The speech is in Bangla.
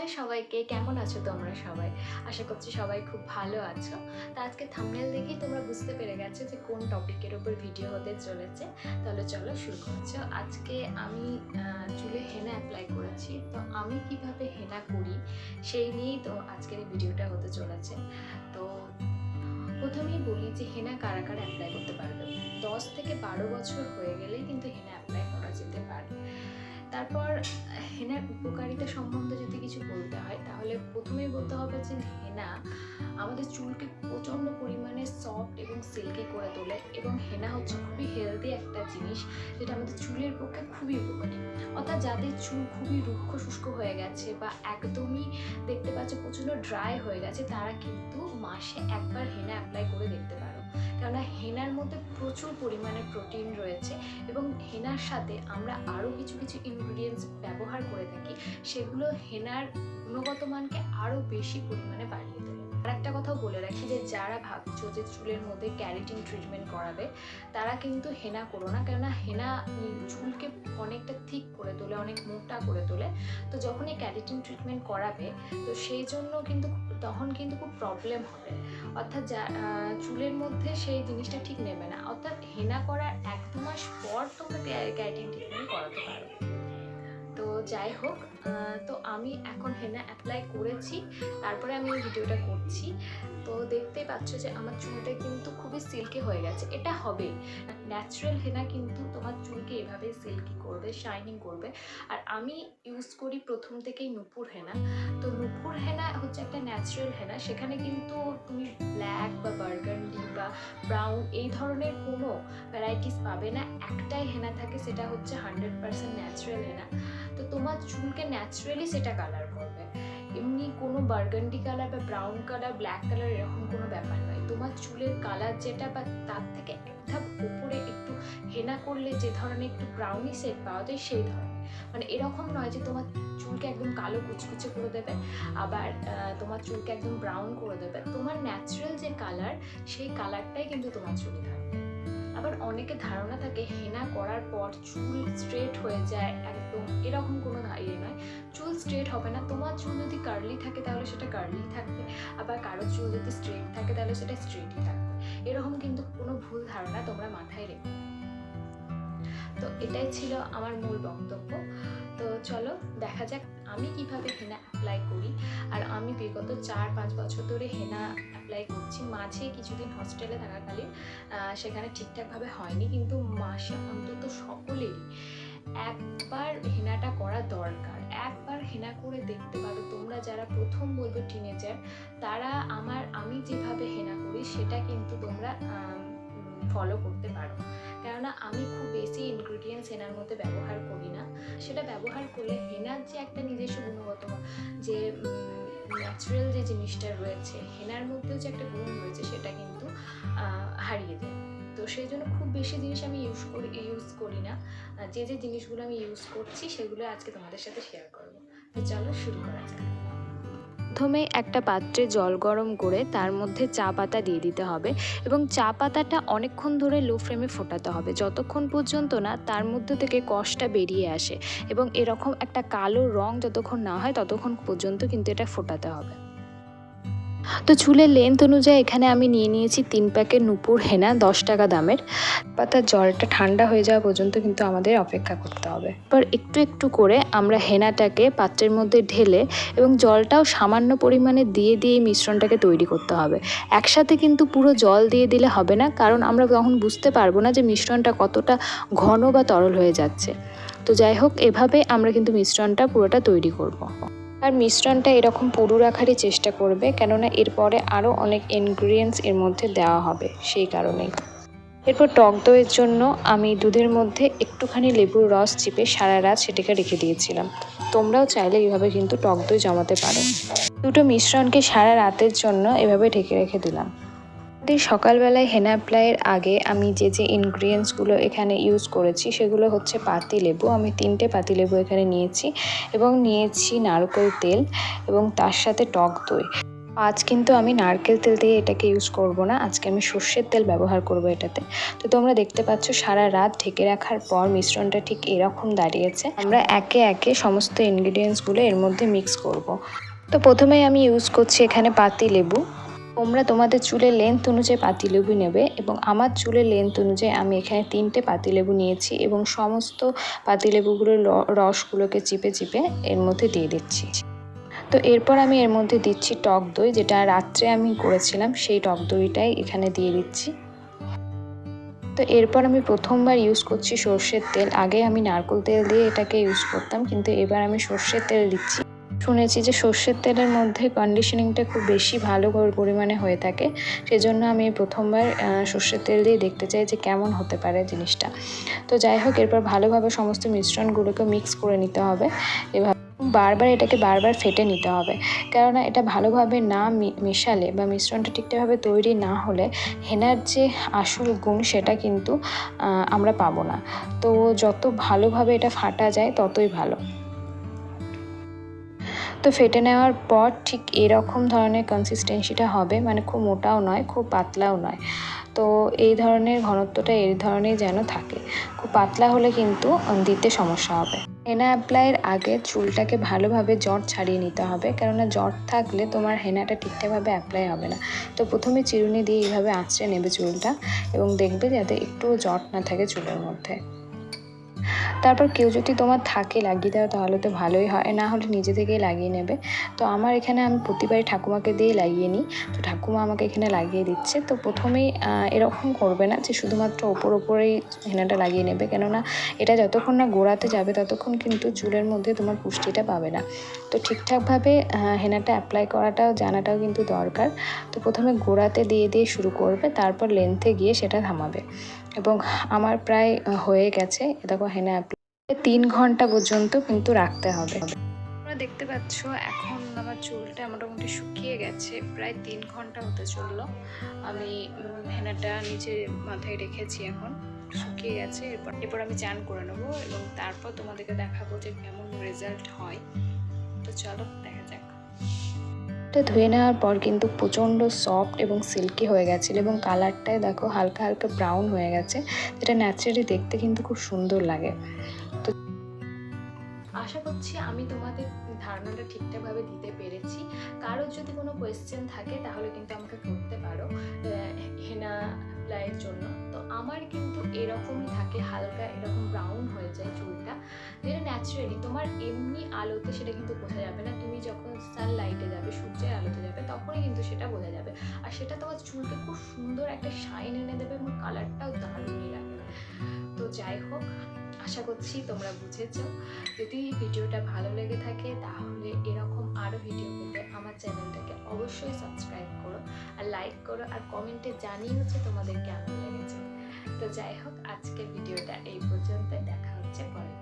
হ্যালো সবাইকে কেমন আছো তোমরা সবাই? আশা করছি সবাই খুব ভালো আছো। তো আজকে থাম্বনেল দেখেই তোমরা বুঝতে পেরে গেছো যে কোন টপিকের উপর ভিডিও হতে চলেছে। তাহলে চলো শুরু করছ আজকে আমি চুলে হেনা অ্যাপ্লাই করেছি। তো আমি কীভাবে হেনা করি সেই নিয়েই তো আজকের এই ভিডিওটা হতে চলেছে। তো প্রথমেই বলি যে হেনা কারা কারা অ্যাপ্লাই করতে পারবে। দশ থেকে বারো বছর হয়ে গেলে কিন্তু হেনা অ্যাপ্লাই করা যেতে পারে। তারপর হেনার উপকারিতা সম্বন্ধে যদি কিছু বলতে হয়, তাহলে প্রথমেই বলতে হবে যে হেনা আমাদের চুলকে প্রচণ্ড পরিমাণে সফট এবং সিল্কি করে তোলে এবং হেনা হচ্ছে খুবই হেলদি একটা জিনিস যেটা আমাদের চুলের পক্ষে খুবই উপকারী। অর্থাৎ যাদের চুল খুবই রুক্ষ শুষ্ক হয়ে গেছে বা একদমই দেখতে পাচ্ছে প্রচণ্ড ড্রাই হয়ে গেছে, তারা কিন্তু মাসে একবার হেনা অ্যাপ্লাই করে দেখতে পারো। কেননা হেনার মধ্যে প্রচুর পরিমাণে প্রোটিন রয়েছে এবং হেনার সাথে আমরা আরও কিছু কিছু ইনগ্রিডিয়েন্টস ব্যবহার করে থাকি। সেগুলো হেনার গুণগত মানকে আরও বেশি পরিমাণে বাড়িয়ে তোলে। আর একটা কথাও বলে রাখি যে, যারা ভাবছ যে চুলের মধ্যে ক্যারেটিন ট্রিটমেন্ট করাবে, তারা কিন্তু হেনা করো না। কেননা হেনা চুলকে অনেকটা থিক করে তোলে, অনেক মোটা করে তোলে। তো যখন এই ক্যারেটিন ট্রিটমেন্ট করাবে, তো সেই জন্য কিন্তু তখন কিন্তু খুব প্রবলেম হবে। অর্থাৎ যা চুলের মধ্যে সেই জিনিসটা ঠিক নেবে না। অর্থাৎ হেনা করার এক দু মাস পর তোমরা ক্যারেটিন ট্রিটমেন্ট করাতে পারো তো যাই হোক তো আমি এখন হেনা অ্যাপ্লাই করেছি, তারপরে আমি ভিডিওটা করছি। তো দেখতেই পাচ্ছ যে আমার চুলটা কিন্তু খুবই সিল্কি হয়ে গেছে। এটা হবে। ন্যাচারাল হেনা কিন্তু তোমার চুলকে এভাবে সিল্কি করবে শাইনিং করবে। আর আমি ইউজ করি প্রথম থেকেই নুপুর হেনা। তো নুপুর হেনা হচ্ছে একটা ন্যাচারাল হেনা। সেখানে কিন্তু তুমি ব্ল্যাক বা বার্গান্ডি বা ব্রাউন এই ধরনের কোনো ভ্যারাইটিস পাবে না। একটাই হেনা থাকে, সেটা হচ্ছে হান্ড্রেড পার্সেন্ট ন্যাচারাল হেনা। তো তোমার চুলকে ন্যাচারালি সেটা কালার করবে। এমনি কোনো বার্গান্ডি কালার বা ব্রাউন কালার ব্ল্যাক কালার এরকম কোনো ব্যাপার নয়। তোমার চুলের কালার যেটা বা তার থেকে এক ধাপ উপরে একটু হেনা করলে যে ধরনের একটু ব্রাউনি সেট পাওয়া যায়, সেই ধরনের। মানে এরকম নয় যে তোমার চুলকে একদম কালো কুচকুচে করে দেবে, আবার তোমার চুলকে একদম ব্রাউন করে দেবে। তোমার ন্যাচারাল যে কালার সেই কালারটাই কিন্তু তোমার চুলে থাকবে আবার অনেকে ধারণা থাকে হেনা করার পর চুল স্ট্রেট হয়ে যায় একদম এরকম কোনো ইয়ে নয়। চুল স্ট্রেট হবে না। তোমার চুল যদি কার্লি থাকে তাহলে সেটা কার্লি থাকবে। আবার কারও চুল যদি স্ট্রেট থাকে তাহলে সেটা স্ট্রেটই থাকবে। এরকম কিন্তু কোনো ভুল ধারণা তোমরা মাথায় রেখো। তো এটাই ছিল আমার মূল বক্তব্য। তো চলো দেখা যাক আমি কীভাবে হেনা অ্যাপ্লাই করি। আর আমি বিগত চার পাঁচ বছর ধরে হেনা অ্যাপ্লাই করছি। মাঝে কিছুদিন হস্টেলে থাকাকালীন সেখানে ঠিকঠাকভাবে হয়নি, কিন্তু মাসে অন্তত সকলেরই একবার হেনাটা করা দরকার। একবার হেনা করে দেখতে পারো তোমরা যারা প্রথম বলবে টিনেজার তারা আমার, আমি যেভাবে হেনা করি, সেটা কিন্তু তোমরা ফলো করতে পারো। কেননা আমি খুব বেশি ইনগ্রিডিয়েন্টস হেনার মধ্যে ব্যবহার করি না। সেটা ব্যবহার করলে হেনার যে একটা নিজস্ব গুণগত যে ন্যাচারাল যে জিনিসটা রয়েছে, হেনার মধ্যেও যে একটা গুণ রয়েছে, সেটা কিন্তু হারিয়ে যায়। তো সেই জন্য খুব বেশি জিনিস আমি ইউজ করি ইউজ করি না। যে যে জিনিসগুলো আমি ইউজ করছি, সেগুলো আজকে তোমাদের সাথে শেয়ার করব। তো চলো শুরু করা যাক। প্রথমে একটা পাত্রে জল গরম করে তার মধ্যে চা পাতা দিয়ে দিতে হবে এবং চা পাতাটা অনেকক্ষণ ধরে লো ফ্লেমে ফোটাতে হবে। যতক্ষণ পর্যন্ত না তার মধ্যে থেকে কষটা বেরিয়ে আসে এবং এরকম একটা কালো রং যতক্ষণ না হয় ততক্ষণ পর্যন্ত কিন্তু এটা ফোটাতে হবে। তো চুলের লেন্থ অনুযায়ী এখানে আমি নিয়ে নিয়েছি তিন প্যাকেট নুপুর হেনা, দশ টাকা দামের। পাতার জলটা ঠান্ডা হয়ে যাওয়া পর্যন্ত কিন্তু আমাদের অপেক্ষা করতে হবে। এবার একটু একটু করে আমরা হেনাটাকে পাত্রের মধ্যে ঢেলে এবং জলটাও সামান্য পরিমাণে দিয়ে দিয়ে এই মিশ্রণটাকে তৈরি করতে হবে। একসাথে কিন্তু পুরো জল দিয়ে দিলে হবে না, কারণ আমরা তখন বুঝতে পারব না যে মিশ্রণটা কতটা ঘন বা তরল হয়ে যাচ্ছে। তো যাই হোক, এভাবে আমরা কিন্তু মিশ্রণটা পুরোটা তৈরি করব। আর মিশ্রণটা এরকম পুরু রাখারই চেষ্টা করবে, কেননা এরপরে আরও অনেক ইনগ্রিডিয়েন্টস এর মধ্যে দেওয়া হবে সেই কারণেই। এরপর টক দইয়ের জন্য আমি দুধের মধ্যে একটুখানি লেবুর রস চিপে সারা রাত সেটাকে রেখে দিয়েছিলাম। তোমরাও চাইলে এইভাবে কিন্তু টক দই জমাতে পারো। দুটো মিশ্রণকে সারা রাতের জন্য এভাবে ঢেকে রেখে দিলাম। দিন সকালবেলায় হেনা অ্যাপ্লাইয়ের আগে আমি যে যে ইনগ্রিডিয়েন্টসগুলো এখানে ইউজ করেছি, সেগুলো হচ্ছে পাতি লেবু। আমি তিনটে পাতি লেবু এখানে নিয়েছি এবং নিয়েছি নারকেল তেল এবং তার সাথে টক দই। আজ কিন্তু আমি নারকেল তেল দিয়ে এটাকে ইউজ করব না। আজকে আমি সর্ষের তেল ব্যবহার করব এটাতে। তো তোমরা দেখতে পাচ্ছ, সারা রাত ঢেকে রাখার পর মিশ্রণটা ঠিক এরকম দাঁড়িয়েছে। আমরা একে একে সমস্ত ইনগ্রিডিয়েন্টসগুলো এর মধ্যে মিক্স করব। তো প্রথমেই আমি ইউজ করছি এখানে পাতি লেবু। তোমরা তোমাদের চুলের লেন্থ অনুযায়ী পাতিলেবু নেবে এবং আমার চুলের লেন্থ অনুযায়ী আমি এখানে তিনটে পাতিলেবু নিয়েছি এবং সমস্ত পাতিলেবুগুলোর রসগুলোকে চিপে চিপে এর মধ্যে দিয়ে দিচ্ছি। তো এরপর আমি এর মধ্যে দিচ্ছি টক দই, যেটা রাত্রে আমি করেছিলাম, সেই টক দইটাই এখানে দিয়ে দিচ্ছি। তো এরপর আমি প্রথমবার ইউজ করছি সর্ষের তেল। আগে আমি নারকেল তেল দিয়ে এটাকে ইউজ করতাম, কিন্তু এবার আমি সর্ষের তেল দিচ্ছি। শুনেছি যে সর্ষের তেলের মধ্যে কন্ডিশনিংটা খুব বেশি ভালো পরিমাণে হয়ে থাকে। সেজন্য আমি প্রথমবার সর্ষের তেল দিয়ে দেখতে চাই যে কেমন হতে পারে জিনিসটা। তো যাই হোক, এরপর ভালোভাবে সমস্ত মিশ্রণগুলোকে মিক্স করে নিতে হবে। এভাবে বারবার এটাকে বারবার ফেটে নিতে হবে। কেননা এটা ভালোভাবে না মেশালে বা মিশ্রণটা ঠিকঠাকভাবে তৈরি না হলে হেনার যে আসল গুণ সেটা কিন্তু আমরা পাবো না। তো যত ভালোভাবে এটা ফাটা যায় ততই ভালো। তো ফেটে নেওয়ার পর ঠিক এরকম ধরনের কনসিস্টেন্সিটা হবে মানে খুব মোটাও নয়, খুব পাতলাও নয়। তো এই ধরনের ঘনত্বটা এই ধরনের যেন থাকে। খুব পাতলা হলে কিন্তু দিতে সমস্যা হবে। হেনা অ্যাপ্লাইয়ের আগে চুলটাকে ভালোভাবে জট ছাড়িয়ে নিতে হবে, কেননা জট থাকলে তোমার হেনাটা ঠিকঠাকভাবে অ্যাপ্লাই হবে না। তো প্রথমে চিরুনি দিয়ে এইভাবে আঁচড়ে নেবে চুলটা এবং দেখবে যাতে একটুও জট না থাকে চুলের মধ্যে। তারপর কেউ যদি তোমার থাকে লাগিয়ে দাও, তাহলে তো ভালোই হয়। না হলে নিজে থেকেই লাগিয়ে নেবে। তো আমার এখানে আমি প্রতিবারই ঠাকুমাকে দিয়ে লাগিয়ে নিই। তো ঠাকুমা আমাকে এখানে লাগিয়ে দিচ্ছে। তো প্রথমেই এরকম করবে না যে শুধুমাত্র ওপর ওপরেই হেনাটা লাগিয়ে নেবে। কেননা এটা যতক্ষণ না গোড়াতে যাবে, ততক্ষণ কিন্তু চুলের মধ্যে তোমার পুষ্টিটা পাবে না। তো ঠিকঠাকভাবে হেনাটা অ্যাপ্লাই করাটাও, জানাটাও কিন্তু দরকার। তো প্রথমে গোড়াতে দিয়ে দিয়ে শুরু করবে। তারপর লেন্থে গিয়ে সেটা থামাবে। এবং আমার প্রায় হয়ে গেছে। দেখো, হেনা অ্যাপ্লাই তিন ঘণ্টা পর্যন্ত কিন্তু রাখতে হবে। তোমরা দেখতে পাচ্ছ, এখন আমার চুলটা মোটামুটি শুকিয়ে গেছে। প্রায় তিন ঘণ্টা হতে চলল। আমি হেনাটা নিচে মাথায় রেখেছি এখন। শুকিয়ে গেছে। এরপর এরপর আমি চান করে নেব এবং তারপর তোমাদেরকে দেখাবো যে কেমন রেজাল্ট হয়। তো চলো এটা ধুয়ে নেওয়ার পর কিন্তু প্রচণ্ড সফট এবং সিল্কি হয়ে গেছিল এবং কালারটায় দেখো হালকা হালকা ব্রাউন হয়ে গেছে, যেটা ন্যাচারালি দেখতে কিন্তু খুব সুন্দর লাগে। তো আশা করছি আমি তোমাদের ধারণাটা ঠিকঠাকভাবে দিতে পেরেছি। কারোর যদি কোনো কোয়েশ্চেন থাকে তাহলে কিন্তু আমাকে করতে পারো। হেনা অ্যাপ্লাইয়ের জন্য। তো আমার কিন্তু এরকমই থাকে, হালকা এরকম ব্রাউন হয়ে যায় চুলটা। যেটা ন্যাচারালি তোমার এমনি আলোতে সেটা কিন্তু বোঝা যাবে না। তুমি যখন সানলাইটে যাবে, সূর্যের আলোতে যাবে, তখনই কিন্তু সেটা বোঝা যাবে। আর সেটা তোমার চুলকে খুব সুন্দর একটা শাইন এনে দেবে এবং কালারটাও দারুণই রাখবে তো যাই হোক, আশা করছি তোমরা বুঝেছ। যদি ভিডিওটা ভালো লেগে থাকে, তাহলে এরকম আরও ভিডিও অবশ্যই সাবস্ক্রাইব করো আর লাইক করো আর কমেন্টে জানিয়ে হচ্ছে তোমাদের কেমন লেগেছে। তো যাই হোক, আজকের ভিডিওটা এই পর্যন্ত দেখা হচ্ছে পরে